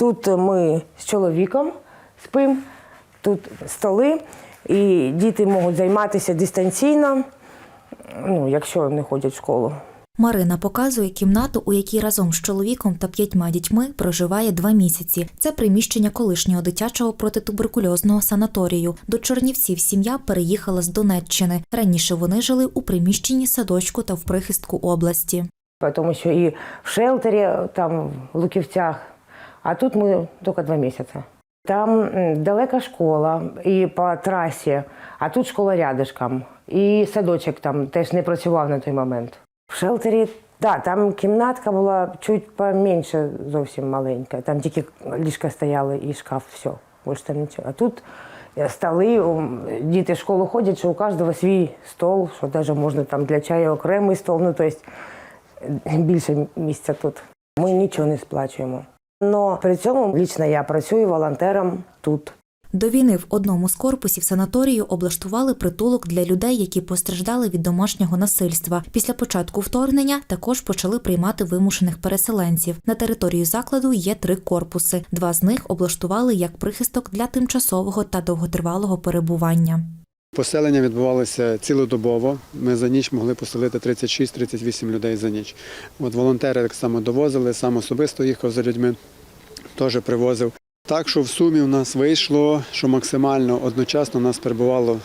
Тут ми з чоловіком спимо, тут столи, і діти можуть займатися дистанційно, ну, якщо не ходять в школу. Марина показує кімнату, у якій разом з чоловіком та п'ятьма дітьми проживає два місяці. Це приміщення колишнього дитячого протитуберкульозного санаторію. До Чернівців сім'я переїхала з Донеччини. Раніше вони жили у приміщенні садочку та в прихистку області. Тому що і в шелтері, там в Луківцях, а тут ми тільки два місяці. Там далека школа і по трасі, а тут школа рядишком. І садочок там теж не працював на той момент. В шелтері, да, там кімнатка була чуть поменше, зовсім маленька. Там тільки ліжка стояли і шкаф, все. Більше там нічого. А тут е, столи, діти в школу ходять, що у кожного свій стол, що навіть можна там для чаю окремий стол. Ну, тобто більше місця тут. Ми нічого не сплачуємо. Но при цьому лічно я працюю волонтером тут. До війни в одному з корпусів санаторію облаштували притулок для людей, які постраждали від домашнього насильства. Після початку вторгнення також почали приймати вимушених переселенців. На території закладу є три корпуси. Два з них облаштували як прихисток для тимчасового та довготривалого перебування. Поселення відбувалося цілодобово. Ми за ніч могли поселити 36-38 людей за ніч. От волонтери так само довозили, сам особисто їхав за людьми, теж привозив. Так що в сумі в нас вийшло, що максимально одночасно у нас перебувало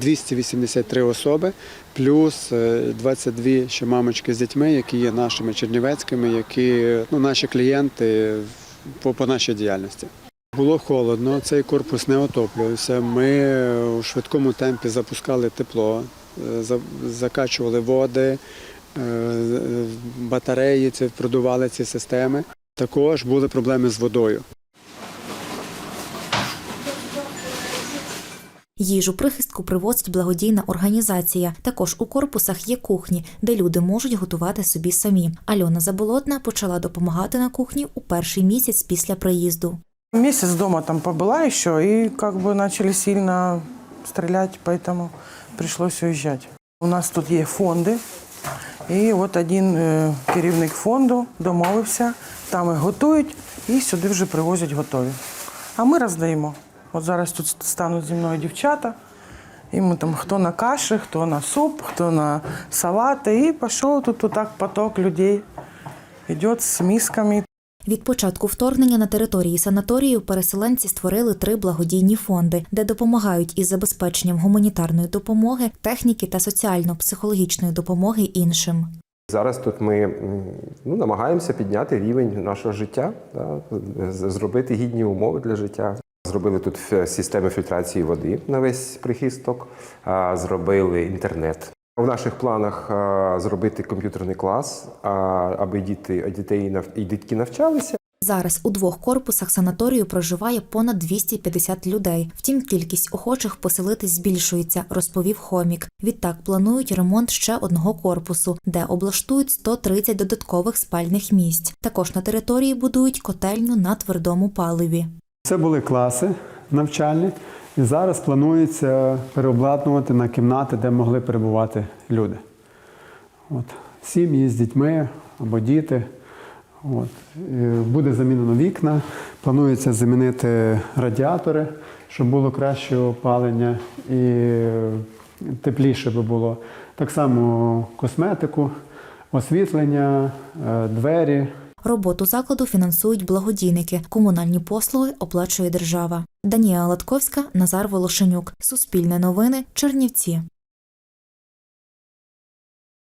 283 особи, плюс е, 22 ще мамочки з дітьми, які є нашими чернівецькими, які ну, наші клієнти по, по нашій діяльності. Було холодно, цей корпус не отоплювався. Ми у швидкому темпі запускали тепло, е, закачували води, е, батареї, це продували ці системи. Також були проблеми з водою. Їжу прихистку привозить благодійна організація. Також у корпусах є кухні, де люди можуть готувати собі самі. Альона Заболотна почала допомагати на кухні у перший місяць після приїзду. Месяц дома там побыла еще, и как бы начали сильно стрелять, поэтому пришлось уезжать. У нас тут є фонди, і от один е, керівник фонду домовився, там їх готують і сюди вже привозять готові. А ми роздаємо. От зараз тут стануть зі мною дівчата, і ми там хто на каші, хто на суп, хто на салати. І пішов тут отак поток людей. Йде з мисками, Від початку вторгнення на території санаторію переселенці створили три благодійні фонди, де допомагають із забезпеченням гуманітарної допомоги, техніки та соціально-психологічної допомоги іншим. Зараз тут ми ну, намагаємося підняти рівень нашого життя, да, зробити гідні умови для життя. Зробили тут системи фільтрації води на весь прихисток, зробили інтернет. У наших планах а, зробити комп'ютерний клас, а, аби діти, дітей нав- і дітки навчалися. Зараз у двох корпусах санаторію проживає понад 250 людей. Втім, кількість охочих поселитись збільшується, розповів Хомік. Відтак планують ремонт ще одного корпусу, де облаштують 130 додаткових спальних місць. Також на території будують котельню на твердому паливі. Це були класи навчальні, і зараз планується переобладнувати на кімнати, де могли перебувати люди. От. Сім'ї з дітьми або діти. От. Е, Буде замінено вікна, планується замінити радіатори, щоб було краще опалення і е, тепліше би було. Так само косметику, освітлення, е, двері. Роботу закладу фінансують благодійники. Комунальні послуги оплачує держава. Данія Латковська, Назар Волошенюк. Суспільне новини. Чернівці.